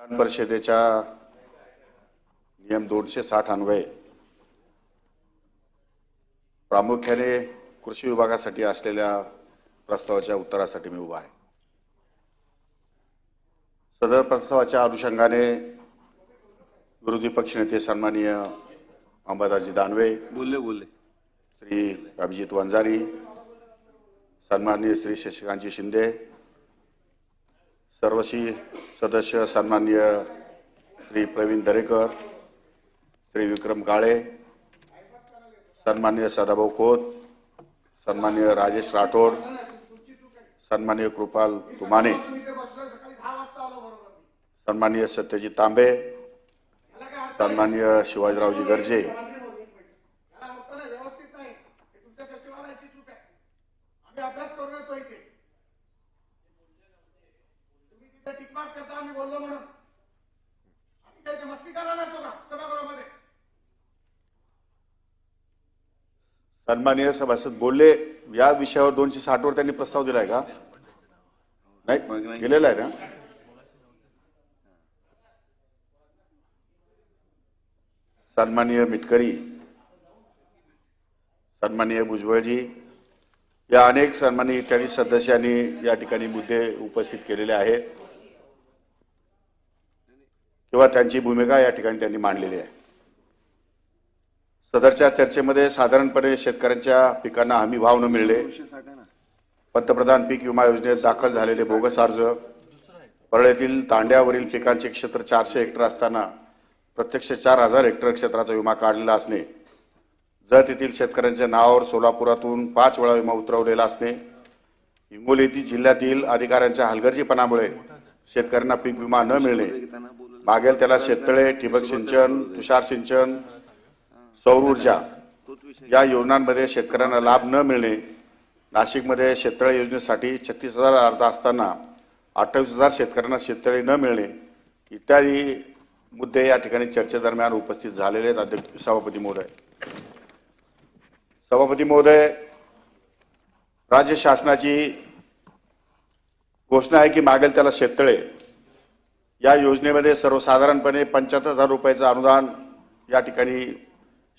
विधान परिषदेच्या नियम दोनशे साठ अन्वये प्रामुख्याने कृषी विभागासाठी असलेल्या प्रस्तावाच्या उत्तरासाठी मी उभा आहे. सदर प्रस्तावाच्या अनुषंगाने विरोधी पक्षनेते सन्माननीय अंबादासजी दानवे बोलले बोलले. श्री अभिजित वंजारी सन्माननीय श्री शशिकांतजी शिंदे सर्वशी सदस्य सन्मान्य श्री प्रवीण दरेकर श्री विक्रम काळे सन्मान्य सदाभाऊ खोत सन्मान्य राजेश राठोड सन्मान्य कृपाल तुमाने सन्मान्य सत्यजित तांबे सन्मान्य शिवाजीरावजी गर्जे याला होतं ना व्यवस्थित नाही हे तुमच्या सचिवालयाची चूक आहे आम्ही अभ्यास करून येतो इथे तुम्ही तिथे टिकमार्क करता आम्ही बोललो म्हणून आम्ही काही ते मस्ती करायला येतो का सभागृहामध्ये सन्माननीय सभासद बोलले या विषयावर दोनशे साठ वर त्यांनी प्रस्ताव दिलाय का? नाही दिलेला आहे ना? सन्माननीय मिटकरी सन्माननीय भुजबळजी या अनेक सन्माननीय त्यांनी सदस्यांनी या ठिकाणी मुद्दे उपस्थित केलेले आहेत. किंवा त्यांची भूमिका या ठिकाणी त्यांनी मांडलेली आहे. सदरच्या चर्चेमध्ये साधारणपणे शेतकऱ्यांच्या पिकांना हमी भाव न मिळले पंतप्रधान पीक विमा योजनेत दाखल झालेले बोगस अर्ज परळीतील तांड्यावरील पिकांचे क्षेत्र चारशे हेक्टर असताना प्रत्यक्ष चार हजार हेक्टर क्षेत्राचा विमा काढलेला असणे जत येथील शेतकऱ्यांच्या नावावर सोलापुरातून पाच वेळा विमा उतरवलेला असणे हिंगोली येथील जिल्ह्यातील अधिकाऱ्यांच्या हलगर्जीपणामुळे शेतकऱ्यांना पीक विमा न मिळणे मागेल त्याला शेततळे ठिबक सिंचन तुषार सिंचन सौर ऊर्जा या योजनांमध्ये शेतकऱ्यांना लाभ न मिळणे नाशिकमध्ये शेततळे योजनेसाठी छत्तीस हजार अर्ज असताना अठ्ठावीस हजार शेतकऱ्यांना शेततळे न मिळणे इत्यादी मुद्दे या ठिकाणी चर्चेदरम्यान उपस्थित झालेले आहेत अध्यक्ष सभापती महोदय. सभापती महोदय राज्य शासनाची घोषणा आहे की मागेल त्याला शेततळे. या योजनेमध्ये सर्वसाधारणपणे पंच्याहत्तर हजार रुपयाचं अनुदान या ठिकाणी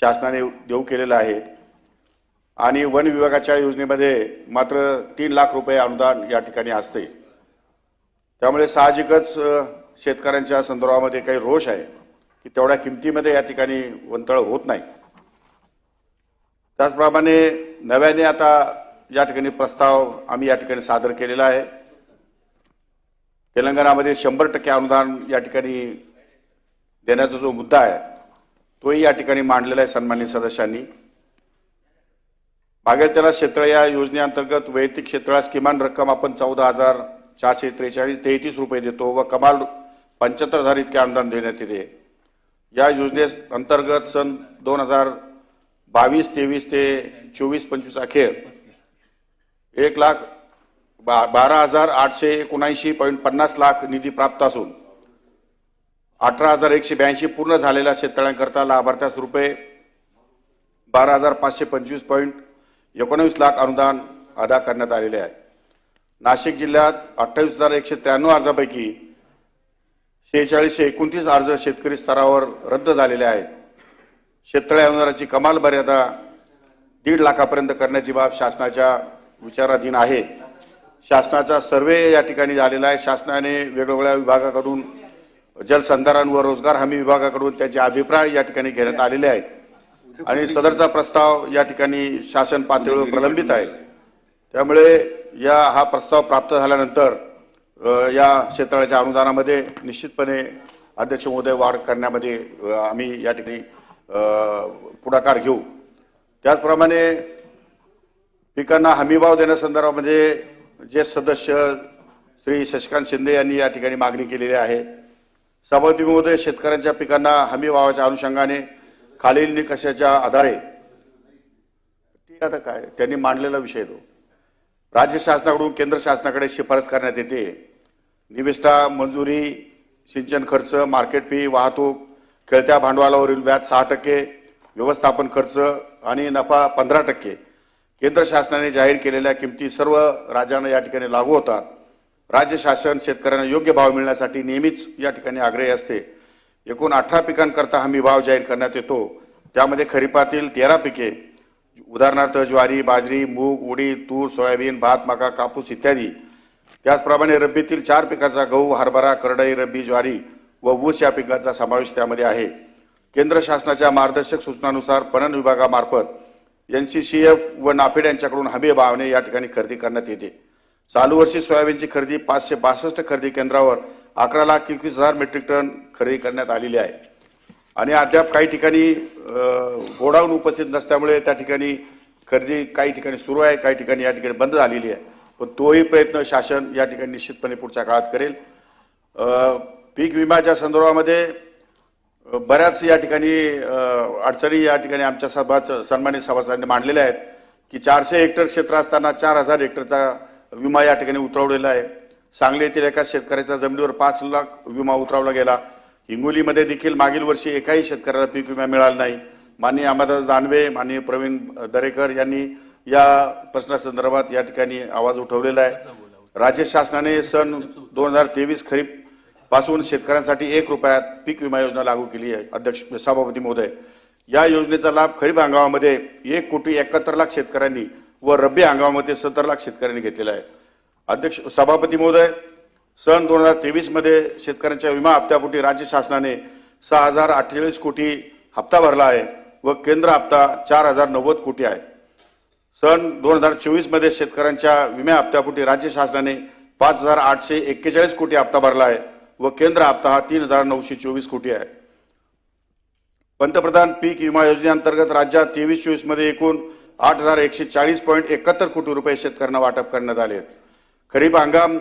शासनाने देऊ केलेलं आहे. आणि वन विभागाच्या योजनेमध्ये मात्र तीन लाख रुपये अनुदान या ठिकाणी असते. त्यामुळे साहजिकच शेतकऱ्यांच्या संदर्भामध्ये काही रोष आहे की तेवढ्या किमतीमध्ये या ठिकाणी वंतळ होत नाही. त्याचप्रमाणे नव्याने आता या ठिकाणी प्रस्ताव आम्ही या ठिकाणी सादर केलेला आहे. तेलंगणामध्ये शंभर टक्के अनुदान या ठिकाणी देण्याचा जो मुद्दा आहे तोही या ठिकाणी मांडलेला आहे सन्मान्य सदस्यांनी. मागेल क्षेत्र या योजनेअंतर्गत वैयक्तिक क्षेत्रास किमान रक्कम आपण चौदा हजार चारशे त्रेचाळीस तेहतीस रुपये देतो व कमाल पंच्याहत्तर हजार इतके अनुदान देण्यात येते. या योजने अंतर्गत सन दोन हजार बावीस तेवीस ते चोवीस पंचवीस अखेर एक लाख बा बारा हजार आठशे एकोणऐंशी पॉईंट पन्नास लाख निधी प्राप्त असून अठरा हजार एकशे ब्याऐंशी पूर्ण झालेल्या शेततळ्यांकरता लाभार्थ्यास रुपये बारा हजार पाचशे पंचवीस पॉईंट एकोणवीस लाख अनुदान अदा करण्यात आलेले आहे. नाशिक जिल्ह्यात अठ्ठावीस हजार एकशे त्र्याण्णव अर्जापैकी शेहेचाळीसशे एकोणतीस अर्ज शेतकरी स्तरावर रद्द झालेले आहेत. शेततळे अनुदानाची कमाल मर्यादा दीड लाखापर्यंत करण्याची बाब शासनाच्या विचाराधीन आहे. शासनाचा सर्वे या ठिकाणी झालेला आहे. शासनाने वेगवेगळ्या विभागाकडून जलसंधारण व रोजगार हमी विभागाकडून त्यांचे अभिप्राय या ठिकाणी घेण्यात आलेले आहेत. आणि सदरचा प्रस्ताव या ठिकाणी शासन पातळीवर प्रलंबित आहे. त्यामुळे या हा प्रस्ताव प्राप्त झाल्यानंतर या क्षेत्राच्या अनुदानामध्ये निश्चितपणे अध्यक्ष महोदय वाढ करण्यामध्ये आम्ही या ठिकाणी पुढाकार घेऊ. त्याचप्रमाणे पिकांना हमीभाव देण्यासंदर्भामध्ये जे सदस्य श्री शशिकांत शिंदे यांनी या ठिकाणी मागणी केलेली आहे सभापती महोदय शेतकऱ्यांच्या पिकांना हमी भावाच्या अनुषंगाने खालील निकषाच्या आधारे. ठीक आता काय? त्यांनी मांडलेला विषय तो. राज्य शासनाकडून केंद्र शासनाकडे शिफारस करण्यात येते. निविष्ठा मंजुरी सिंचन खर्च मार्केट फी वाहतूक खेळत्या भांडवलावरील व्याज सहा टक्के व्यवस्थापन खर्च आणि नफा पंधरा टक्के. केंद्र शासनाने जाहीर केलेल्या किमती सर्व राज्यांना या ठिकाणी लागू होतात. राज्य शासन शेतकऱ्यांना योग्य भाव मिळण्यासाठी नेहमीच या ठिकाणी आग्रही असते. एकूण अठरा पिकांकरता हमी भाव जाहीर करण्यात येतो. त्यामध्ये खरीपातील तेरा पिके उदाहरणार्थ ज्वारी बाजरी मूग उडीद तूर सोयाबीन भात मका कापूस इत्यादी. त्याचप्रमाणे रब्बीतील चार पिकाचा गहू हरभरा करडई रब्बी ज्वारी व ऊस या पिकाचा समावेश त्यामध्ये आहे. केंद्र शासनाच्या मार्गदर्शक सूचनानुसार पणन विभागामार्फत एन सी सी एफ व नाफेड यांच्याकडून हमी भावने या ठिकाणी खरेदी करण्यात येते. चालू वर्षी सोयाबीनची खरेदी पाचशे बासष्ट खरेदी केंद्रावर अकरा लाख एकवीस हजार मेट्रिक टन खरेदी करण्यात आलेली आहे. आणि अद्याप काही ठिकाणी गोडाऊन उपस्थित नसल्यामुळे त्या ठिकाणी खरेदी काही ठिकाणी सुरू आहे काही ठिकाणी या ठिकाणी बंद झालेली आहे. पण तोही प्रयत्न शासन या ठिकाणी निश्चितपणे पुढच्या काळात करेल. पीक विम्याच्या संदर्भामध्ये बऱ्याच या ठिकाणी अडचणी या ठिकाणी आमच्या सभा सन्मानित सभासदांनी मांडलेल्या आहेत की चारशे हेक्टर क्षेत्र असताना चार हजार हेक्टरचा विमा या ठिकाणी उतरवलेला आहे. सांगली येथील एका शेतकऱ्याच्या जमिनीवर पाच लाख विमा उतरवला गेला. हिंगोलीमध्ये देखील मागील वर्षी एकाही शेतकऱ्याला पीक विमा मिळाला नाही. माननीय अहमदास दानवे माननीय प्रवीण दरेकर यांनी या प्रश्नासंदर्भात या ठिकाणी आवाज उठवलेला आहे. राज्य शासनाने सन दोन हजार तेवीस खरीपपासून शेतकऱ्यांसाठी एक रुपयात पीक विमा योजना लागू केली आहे. अध्यक्ष सभापती महोदय या योजनेचा लाभ खरीप हंगामामध्ये एक कोटी एकाहत्तर लाख शेतकऱ्यांनी व रब्बी हंगामामध्ये सत्तर लाख शेतकऱ्यांनी घेतलेला आहे. अध्यक्ष सभापती महोदय सन दोन हजार तेवीसमध्ये शेतकऱ्यांच्या विमा हप्त्यापोटी राज्य शासनाने सहा हजार अठ्ठेचाळीस कोटी हप्ता भरला आहे व केंद्र हप्ता चार हजार नव्वद कोटी आहे. सन दोन हजार चोवीसमध्ये शेतकऱ्यांच्या विमा हप्त्यापोटी राज्य शासनाने पाच हजार आठशे एक्केचाळीस कोटी हप्ता भरला आहे व केंद्र हप्ता हा तीन हजार नऊशे चोवीस कोटी आहे. पंतप्रधान पीक विमा योजनेअंतर्गत राज्यात तेवीस चोवीसमध्ये एकूण आठ हजार एकशे चाळीस पॉईंट एकाहत्तर कोटी रुपये शेतकऱ्यांना वाटप करण्यात आले आहेत. खरीप हंगाम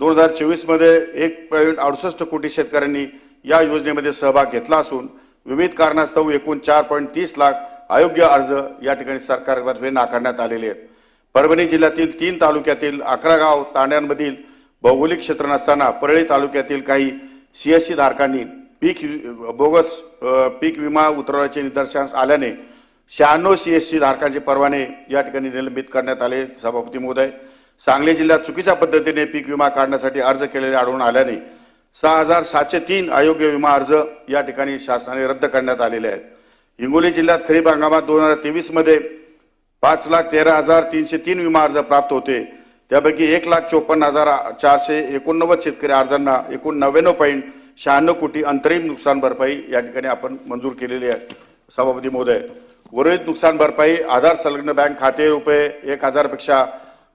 दोन हजार चोवीसमध्ये एक पॉईंट अडुसष्ट कोटी शेतकऱ्यांनी या योजनेमध्ये सहभाग घेतला असून विविध कारणास्तव एकूण चार पॉईंट तीस लाख अयोग्य अर्ज या ठिकाणी सरकारतर्फे नाकारण्यात आलेले आहेत परभणी जिल्ह्यातील तीन तालुक्यातील अकरा गाव तांड्यांमधील भौगोलिक क्षेत्र नसताना परळी तालुक्यातील काही सीएससी धारकांनी पीक बोगस पीक विमा उतरवण्याचे निदर्शनास आल्याने शहाण्णव सी एस सी धारकांचे परवाने या ठिकाणी निलंबित करण्यात आले सभापती महोदय. सांगली जिल्ह्यात चुकीच्या पद्धतीने पीक विमा काढण्यासाठी अर्ज केलेले आढळून आल्याने सहा हजार सातशे तीन अयोग्य विमा अर्ज या ठिकाणी शासनाने रद्द करण्यात आलेले आहेत. हिंगोली जिल्ह्यात खरीप हंगामात दोन हजार तेवीसमध्ये पाच लाख तेरा हजार तीनशे तीन विमा अर्ज प्राप्त होते. त्यापैकी एक लाख चोपन्न हजार चारशे एकोणनव्वद शेतकरी अर्जांना एकूण नव्याण्णव पॉईंट शहाण्णव कोटी अंतरिम नुकसान भरपाई या ठिकाणी आपण मंजूर केलेली आहे सभापती महोदय. उर्वरित नुकसान भरपाई आधार संलग्न बँक खाते रुपये एक हजारपेक्षा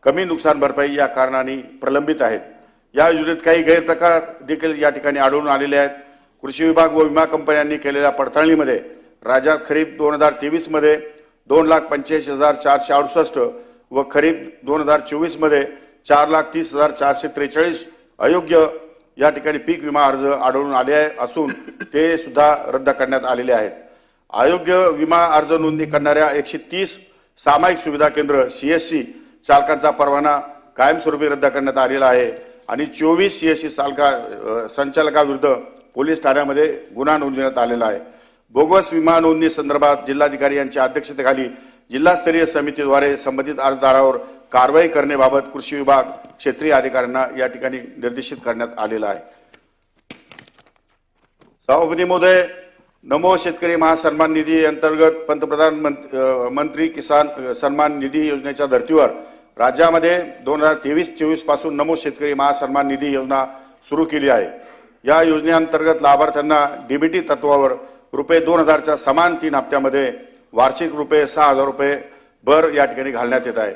कमी नुकसान भरपाई या कारणाने प्रलंबित आहेत. या योजनेत काही गैरप्रकार देखील या ठिकाणी आढळून आलेले आहेत. कृषी विभाग व विमा कंपन्यांनी केलेल्या पडताळणीमध्ये राज्यात खरीप दोन हजार तेवीसमध्ये दोन लाख पंच्याऐंशी हजार चारशे अडुसष्ट व खरीप दोन हजार चोवीसमध्ये चार लाख तीस हजार चारशे त्रेचाळीस अयोग्य या ठिकाणी पीक विमा अर्ज आढळून आले आहे असून ते सुद्धा रद्द करण्यात आलेले आहेत. अयोग्य विमा अर्ज नोंदणी करणाऱ्या एकशे तीस सामायिक सुविधा केंद्र सीएससी चालकांचा परवाना कायमस्वरूपी रद्द करण्यात आलेला आहे. आणि चोवीस सीएससी चालका संचालकाविरुद्ध पोलीस ठाण्यामध्ये गुन्हा नोंदवण्यात आलेला आहे. बोगस विमा नोंदणी संदर्भात जिल्हाधिकारी यांच्या अध्यक्षतेखाली जिल्हास्तरीय समितीद्वारे संबंधित अर्जदारावर कारवाई करण्याबाबत कृषी विभाग क्षेत्रीय अधिकाऱ्यांना या ठिकाणी निर्देशित करण्यात आलेला आहे. सभापती महोदय नमो शेतकरी महासन्मान निधी अंतर्गत पंतप्रधान मंत्री किसान सन्मान निधी योजनेच्या धर्तीवर राज्यामध्ये दोन हजार तेवीस चोवीसपासून नमो शेतकरी महासन्मान निधी योजना सुरू केली आहे. या योजनेअंतर्गत लाभार्थ्यांना डीबीटी तत्वावर रुपये दोन हजारच्या समान तीन हप्त्यामध्ये वार्षिक रुपये सहा हजार रुपये भर या ठिकाणी घालण्यात येत आहे.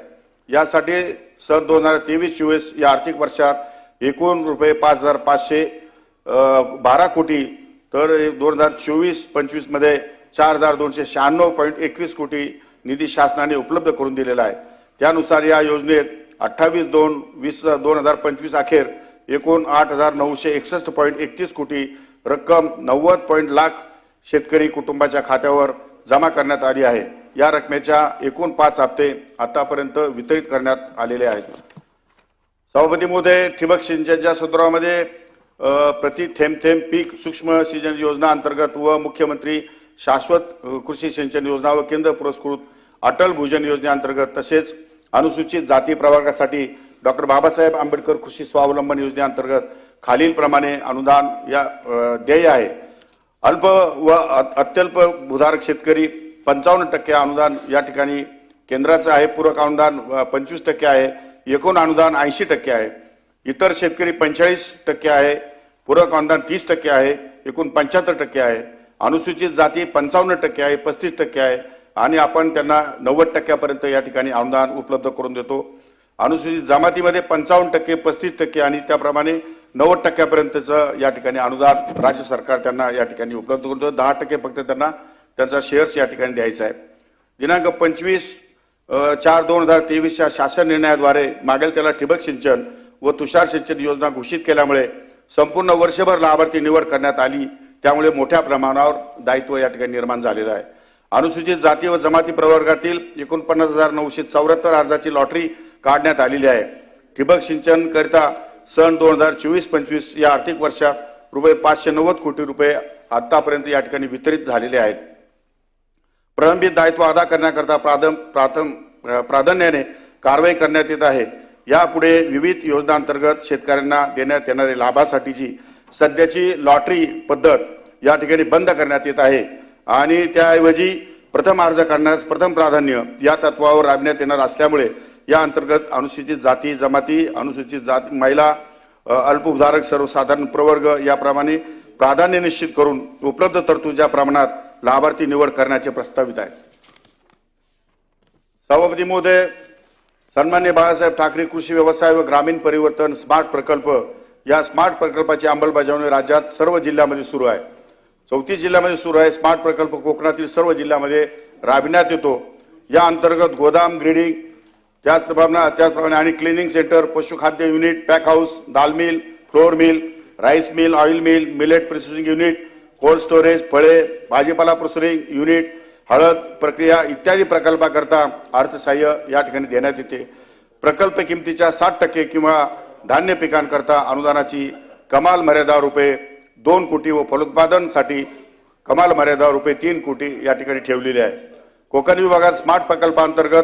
यासाठी सन दोन हजार तेवीस चोवीस या आर्थिक वर्षात एकूण रुपये पाच हजार पाचशे बारा कोटी तर दोन हजार चोवीस पंचवीसमध्ये चार हजार दोनशे शहाण्णव पॉईंट एकवीस कोटी निधी शासनाने उपलब्ध करून दिलेला आहे. त्यानुसार या योजनेत अठ्ठावीस दोन वीस दोन हजार पंचवीस अखेर एकूण आठ हजार नऊशे एकसष्ट पॉईंट एकतीस कोटी रक्कम नव्वद पॉईंट लाख शेतकरी कुटुंबाच्या खात्यावर जमा करण्यात आली आहे. या रकमेच्या एकूण पाच हप्ते आतापर्यंत वितरित करण्यात आलेले आहेत. सभापती महोदय ठिबक सिंचनच्या सदरामध्ये प्रति थेंब थेंब पीक सूक्ष्म सिंचन योजना अंतर्गत व मुख्यमंत्री शाश्वत कृषी सिंचन योजना व केंद्र पुरस्कृत अटल भूजन योजनेअंतर्गत तसेच अनुसूचित जाती प्रवर्गासाठी डॉक्टर बाबासाहेब आंबेडकर कृषी स्वावलंबन योजनेअंतर्गत खालीलप्रमाणे अनुदान या देय आहे. अल्प व अत्यल्प भूधारक शेतकरी पंचावन्न टक्के अनुदान या ठिकाणी केंद्राचं आहे. पूरक अनुदान पंचवीस टक्के आहे. एकूण अनुदान ऐंशी टक्के आहे. इतर शेतकरी पंचेचाळीस टक्के आहे पूरक अनुदान तीस टक्के आहे एकूण पंच्याहत्तर टक्के आहे. अनुसूचित जाती पंचावन्न टक्के आहे पस्तीस टक्के आहे आणि आपण त्यांना नव्वद टक्क्यापर्यंत या ठिकाणी अनुदान उपलब्ध करून देतो. अनुसूचित जमातीमध्ये पंचावन्न टक्के पस्तीस टक्के आणि त्याप्रमाणे नव्वद टक्क्यापर्यंतचं या ठिकाणी अनुदान राज्य सरकार त्यांना या ठिकाणी उपलब्ध करतो दहा टक्के फक्त त्यांना त्यांचा शेअर्स या ठिकाणी द्यायचा आहे. दिनांक पंचवीस चार दोन हजार तेवीसच्या शासन निर्णयाद्वारे मागेल त्याला ठिबक सिंचन व तुषार सिंचन योजना घोषित केल्यामुळे संपूर्ण वर्षभर लाभार्थी निवड करण्यात आली. त्यामुळे मोठ्या प्रमाणावर दायित्व या ठिकाणी निर्माण झालेलं आहे. अनुसूचित जाती व जमाती प्रवर्गातील एकोणपन्नास हजार नऊशे चौऱ्याहत्तर अर्जाची लॉटरी काढण्यात आलेली आहे. ठिबक सिंचन करिता सन दोन हजार चोवीस पंचवीस या आर्थिक वर्षात रुपये पाचशे नव्वद कोटी रुपये आतापर्यंत या ठिकाणी वितरित झालेले आहेत. प्रलंबित दायित्व अदा करण्याकरता प्राथम प्राथम प्राधान्याने कारवाई करण्यात येत आहे. यापुढे विविध योजनांतर्गत शेतकऱ्यांना देण्यात येणाऱ्या लाभासाठीची सध्याची लॉटरी पद्धत या ठिकाणी बंद करण्यात येत आहे. आणि त्याऐवजी प्रथम अर्ज करण्यास प्रथम प्राधान्य या तत्वावर राबण्यात येणार असल्यामुळे या अंतर्गत अनुसूचित जाती जमाती अनुसूचित जाती महिला अ, सर्वसाधारण प्रवर्ग याप्रमाणे प्राधान्य निश्चित करून उपलब्ध तरतुदीच्या प्रमाणात लाभार्थी निवड करण्याचे प्रस्तावित आहे. सभापती महोदय सन्मान्य बाळासाहेब ठाकरे कृषी व्यवसाय व ग्रामीण परिवर्तन स्मार्ट प्रकल्प या स्मार्ट प्रकल्पाची अंमलबजावणी राज्यात सर्व जिल्ह्यामध्ये सुरू आहे. चौतीस जिल्ह्यामध्ये सुरू आहे. स्मार्ट प्रकल्प कोकणातील सर्व जिल्ह्यामध्ये राबविण्यात येतो. या अंतर्गत गोदाम ग्रेडिंग त्याचप्रमाणे त्याचप्रमाणे आणि क्लिनिंग सेंटर पशुखाद्य unit pack house dal mill flour mill rice mill oil mill millet processing unit cold storage फळे भाजीपाला प्रोसेसिंग युनिट हळद प्रक्रिया इत्यादी प्रकल्पाकरता अर्थसहाय्य या ठिकाणी देण्यात येते. प्रकल्प किमतीच्या साठ टक्के किंवा धान्य पिकांकरता अनुदानाची कमाल मर्यादा रुपये दोन कोटी व फलोत्पादनसाठी कमाल मर्यादा रुपये तीन कोटी या ठिकाणी ठेवलेली आहे. कोकण विभागात स्मार्ट प्रकल्पांतर्गत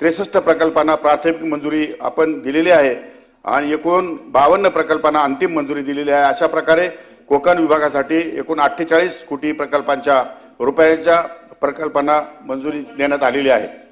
त्रेसष्ट प्रकल्पांना प्राथमिक मंजुरी आपण दिलेली आहे आणि एकूण बावन्न प्रकल्पांना अंतिम मंजुरी दिलेली आहे. अशा प्रकारे कोकण विभागासाठी एकूण अठ्ठेचाळीस कोटी प्रकल्पांच्या रुपयाच्या प्रकल्पांना मंजुरी देण्यात आलेली आहे.